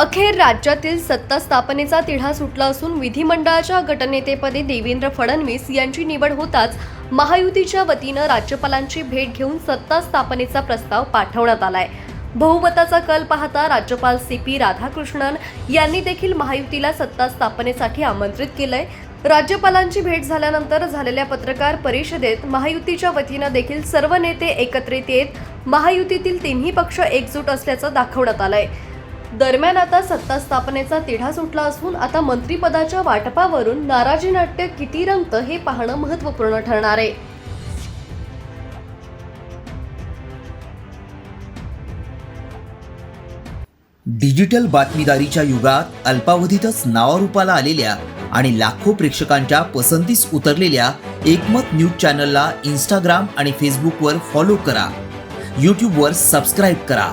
अखेर राज्यातील सत्ता स्थापनेचा तिढा सुटला असून विधिमंडळाच्या गटनेतेपदी देवेंद्र फडणवीस यांची निवड होताच महायुतीच्या वतीनं राज्यपालांची भेट घेऊन सत्ता स्थापनेचा प्रस्ताव पाठवण्यात आलाय. बहुमताचा कल पाहता राज्यपाल सी पी राधाकृष्णन यांनी देखील महायुतीला सत्ता स्थापनेसाठी आमंत्रित केलंय. राज्यपालांची भेट झाल्यानंतर झालेल्या पत्रकार परिषदेत महायुतीच्या वतीनं देखील सर्व नेते एकत्रित येत महायुतीतील तिन्ही पक्ष एकजूट असल्याचं दाखवण्यात आलंय. दरम्यान आता सत्ता स्थापनेचा तिढा सुटला असून आता मंत्रिपदाच्या वाटपावरून नाराजी नाट्य किती रंगतं हे पाहणं महत्त्वपूर्ण ठरणार आहे. डिजिटल बातमीदारीच्या युगात अल्पावधीतच नावारूपाला आलेल्या आणि लाखो प्रेक्षकांच्या पसंतीस उतरलेल्या एकमत न्यूज चॅनलला इंस्टाग्राम आणि फेसबुकवर फॉलो करा. यूट्यूबवर सबस्क्राईब करा.